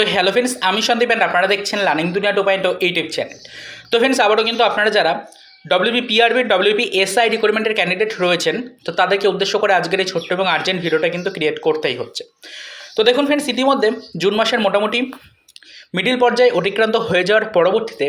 তো hello friends আমি Sandeep and আপনারা দেখছেন learning Duniya two point YouTube channel তো ফ্রেন্ডস আবারও কিন্তু আপনারা যারা ডব্লিউপি পিআরবি ডব্লিউপি এসআই রিক্রুটমেন্টের ক্যান্ডিডেট রয়েছেন, তো তাদেরকে উদ্দেশ্য করে আজকের এই ছোট্ট এবং আর্জেন্ট ভিডিওটা কিন্তু ক্রিয়েট করতেই হচ্ছে। তো দেখুন ফ্রেন্ডস ইতিমধ্যে জুন মাসের মোটামুটি মিডিল পর্যায়ে অতিক্রান্ত হয়ে যাওয়ার পরবর্তীতে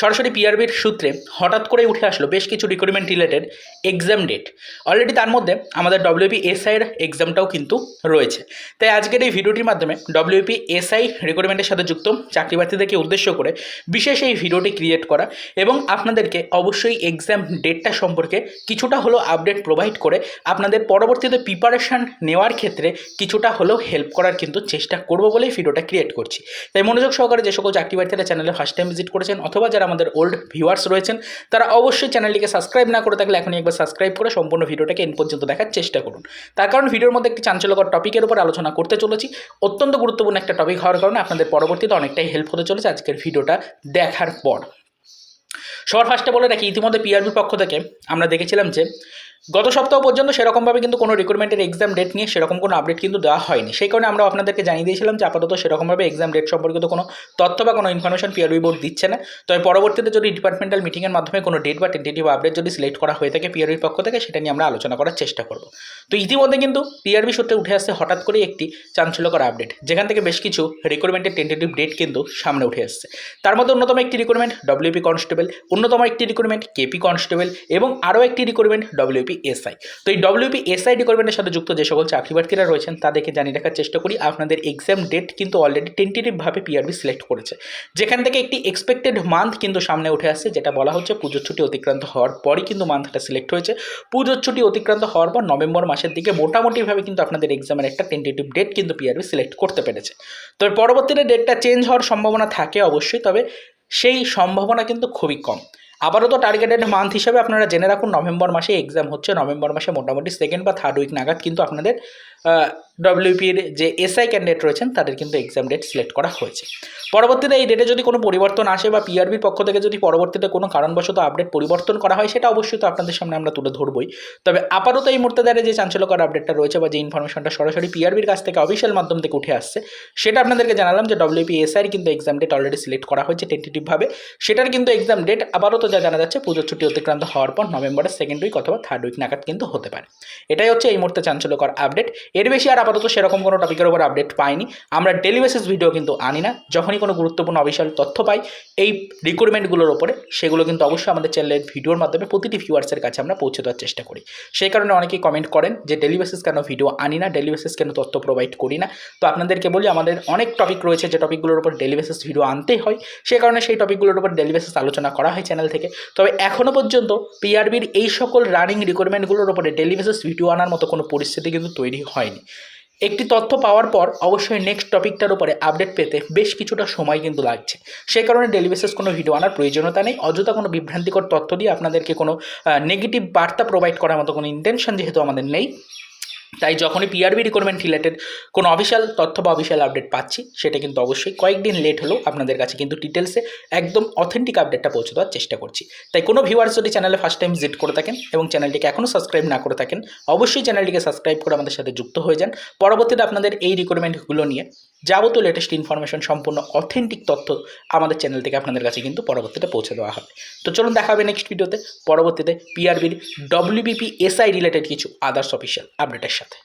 সরাসরি পিআরবির সূত্রে হঠাৎ করে উঠে আসলো বেশ কিছু recruitment related exam date already তার মধ্যে আমাদের ডব্লিউপি এসআইয়ের এক্সামটাও কিন্তু রয়েছে। তাই আজকের এই ভিডিওটির মাধ্যমে ডব্লিউপি এসআই রিক্রুটমেন্টের সাথে যুক্ত চাকরি প্রার্থীদেরকে উদ্দেশ্য করে বিশেষ এই ভিডিওটি ক্রিয়েট করা এবং আপনাদেরকে অবশ্যই এক্সাম ডেটটা সম্পর্কে কিছুটা হলো আপডেট প্রোভাইড করে আপনাদের পরবর্তীতে প্রিপারেশান নেওয়ার ক্ষেত্রে কিছুটা হলেও হেল্প করার কিন্তু চেষ্টা করব বলেই ভিডিওটা ক্রিয়েট করছি। তাই মনোযোগ সহকারে যে সকল চাকরি প্রার্থীরা চ্যানেলে ফার্স্ট টাইম ভিজিট করেছেন অথবা যারা আমাদের ওল্ড ভিউয়ার্স রয়েছেন, তারা অবশ্যই চ্যানেলটিকে সাবস্ক্রাইব না করে থাকলে এখনই একবার সাবস্ক্রাইব করে সম্পূর্ণ ভিডিওটাকে এন পর্যন্ত দেখার চেষ্টা করুন। তার কারণ ভিডিওর মধ্যে একটি চাঞ্চল্যকর টপিকের উপর আলোচনা করতে চলেছি। অত্যন্ত গুরুত্বপূর্ণ একটা টপিক হওয়ার কারণে আপনাদের পরবর্তীতে অনেকটাই হেল্প হতে চলেছে আজকের ভিডিওটা দেখার পর। সবার ফার্স্টে বলে রাখি, ইতিমধ্যে পিআরবির পক্ষ থেকে আমরা দেখেছিলাম যে গত সপ্তাহ পর্যন্ত সেরকমভাবে কিন্তু কোনো রিক্রুটমেন্টের এক্সাম ডেট নিয়ে সেরকম কোনো আপডেট কিন্তু দেওয়া হয়নি। সেই কারণে আমরা আপনাদেরকে জানিয়ে দিয়েছিলাম যে আপাতত সেরকমভাবে এক্সাম ডেট সম্পর্কিত কোনো তথ্য বা কোনো ইনফরমেশন পিআরবি বোর্ড দিচ্ছে না। তবে পরবর্তীতে যদি ডিপার্টমেন্টাল মিটিংয়ের মাধ্যমে কোনো ডেট বা টেন্টেটিভ আপডেট যদি সিলেক্ট করা হয়ে থাকে পিআরবির পক্ষ থেকে, সেটা নিয়ে আমরা আলোচনা করার চেষ্টা করব। তো ইতিমধ্যে কিন্তু পিআরবি সূত্রে উঠে আসছে হঠাৎ করেই একটি চাঞ্চল্যকর আপডেট যেখান থেকে বেশ কিছু রিক্রুটমেন্টের টেন্টেটিভ ডেট কিন্তু সামনে উঠে আসছে। তার মধ্যে অন্যতম একটি রিক্রুটমেন্ট ডব্লিউপি কনস্টেবল অন্যতম একটি রিক্রুটমেন্ট কেপি কনস্টেবল এবং আরও একটি রিক্রুটমেন্ট ডব্লিউপি এসআই তো এই ডব্লিউপি এসআই রিক্রুটমেন্টের সাথে যুক্ত যে সকল চাকরি প্রার্থীরা রয়েছেন, তাদেরকে জানিয়ে রাখার চেষ্টা করি। আপনাদের এক্সাম ডেট কিন্তু অলরেডি টেন্টেটিভভাবে পিআরবি সিলেক্ট করেছে। যেখান থেকে একটি এক্সপেক্টেড মান্থ কিন্তু সামনে উঠে আসছে, যেটা বলা হচ্ছে পুজোর ছুটি অতিক্রান্ত হওয়ার পরই কিন্তু মান্থটা সিলেক্ট হয়েছে। পুজোর ছুটি অতিক্রান্ত হওয়ার পর নভেম্বর মাসের দিকে মোটামুটিভাবে কিন্তু আপনাদের এক্সামের একটা টেন্টেটিভ ডেট কিন্তু পিআরবি সিলেক্ট করতে পেরেছে। তবে পরবর্তীতে ডেটটা চেঞ্জ হওয়ার সম্ভাবনা থাকে অবশ্যই, তবে সেই সম্ভাবনা কিন্তু খুবই কম। আবারও তো টার্গেটেড মান্থ হিসাবে আপনারা জেনে রাখুন, নভেম্বর মাসে এক্সাম হচ্ছে, নভেম্বর মাসে মোটামুটি সেকেন্ড বা থার্ড উইক নাগাদ কিন্তু আপনাদের ডব্লিউপির যে এসআই ক্যান্ডিডেট রয়েছেন, তাদের কিন্তু এক্সাম ডেট সিলেক্ট করা হয়েছে। পরবর্তীতে এই ডেটে যদি কোনো পরিবর্তন আসে বা পিআরবির পক্ষ থেকে যদি পরবর্তীতে কোনো কারণবশত আপডেট পরিবর্তন করা হয়, সেটা অবশ্যই তো আপনাদের সামনে আমরা তুলে ধরবই। তবে আপাতত এই মুহূর্তে দাঁড়িয়ে যে চাঞ্চল্যকর আপডেটটা রয়েছে বা যে ইনফরমেশনটা সরাসরি পিআরবির কাছ থেকে অফিসিয়াল মাধ্যম থেকে উঠে আসছে, সেটা আপনাদেরকে জানালাম যে ডব্লিউপি এসআইয়ের কিন্তু এক্সাম ডেট অলরেডি সিলেক্ট করা হয়েছে টেন্টেটিভভাবে সেটার কিন্তু এক্সাম ডেট আপাতত যা জানা যাচ্ছে পুজোর ছুটি অতিক্রান্ত হওয়ার পর নভেম্বরের সেকেন্ড উইক অথবা থার্ড উইক নাগাদ কিন্তু হতে পারে। এটাই হচ্ছে এই মুহূর্তে চাঞ্চল্যকর আপডেট এর বেশি আর আপাতত সেরকম কোনো টপিকের উপর আপডেট পাইনি। আমরা ডেলি বেসিস ভিডিও কিন্তু আনি না। যখনই কোনো গুরুত্বপূর্ণ অফিসিয়াল তথ্য পাই, এই রিক্রুটমেন্টগুলোর ওপরে সেগুলো কিন্তু অবশ্যই আমাদের চ্যানেলের ভিডিওর মাধ্যমে প্রতিটি ভিউয়ার্সের কাছে আমরা পৌঁছে দেওয়ার চেষ্টা করি। সেই কারণে অনেকেই কমেন্ট করেন যে ডেলি বেসিস কেন ভিডিও আনি না? ডেলি বেসিস কেন তথ্য প্রোভাইড করি না? তো আপনাদেরকে বলি, আমাদের অনেক টপিক রয়েছে যে টপিকগুলোর উপর ডেলি বেসিস ভিডিও আনতেই হয়। সেই কারণে সেই টপিকগুলোর উপর ডেলি বেসিস আলোচনা করা হয় চ্যানেল থেকে। তবে এখনও পর্যন্ত পিআরবির এই সকল রানিং রিক্রুটমেন্টগুলোর উপরে ডেলি বেসিস ভিডিও আনার মতো কোনো পরিস্থিতি কিন্তু তৈরি হয়নি। একটি তথ্য পাওয়ার পর অবশ্যই নেক্সট টপিকটার উপরে আপডেট পেতে বেশ কিছুটা সময় কিন্তু লাগছে। সে কারণে ডেলি বেসিস কোনো ভিডিও আনার প্রয়োজনীয়তা নেই। অযথা কোনো বিভ্রান্তিকর তথ্য দিয়ে আপনাদেরকে কোনো নেগেটিভ বার্তা প্রোভাইড করার মতো কোনো ইন্টেনশন যেহেতু আমাদের নেই। তাই যখনই পিআরবি রিক্রুটমেন্ট রিলেটেড কোনো অফিসিয়াল তথ্য বা অফিসিয়াল আপডেট পাচ্ছি, সেটা কিন্তু অবশ্যই কয়েকদিন লেট হলেও আপনাদের কাছে কিন্তু ডিটেলসে একদম অথেন্টিক আপডেটটা পৌঁছে দেওয়ার চেষ্টা করছি। তাই কোনো ভিউয়ার্স যদি চ্যানেলে ফার্স্ট টাইম ভিজিট করে থাকেন এবং চ্যানেলটিকে এখনও সাবস্ক্রাইব না করে থাকেন, অবশ্যই চ্যানেলটিকে সাবস্ক্রাইব করে আমাদের সাথে যুক্ত হয়ে যান। পরবর্তীতে আপনাদের এই রিক্রুটমেন্টগুলো নিয়ে যাবতীয় লেটেস্ট ইনফরমেশন সম্পূর্ণ অথেন্টিক তথ্য আমাদের চ্যানেল থেকে আপনাদের কাছে কিন্তু পরবর্তীতে পৌঁছে দেওয়া হবে। তো চলুন দেখা হবে নেক্সট ভিডিওতে পরবর্তীতে পিআরবির ডব্লিউবিপি এসআই রিলেটেড কিছু আদার্স অফিসিয়াল আপডেটের সাথে। побачити.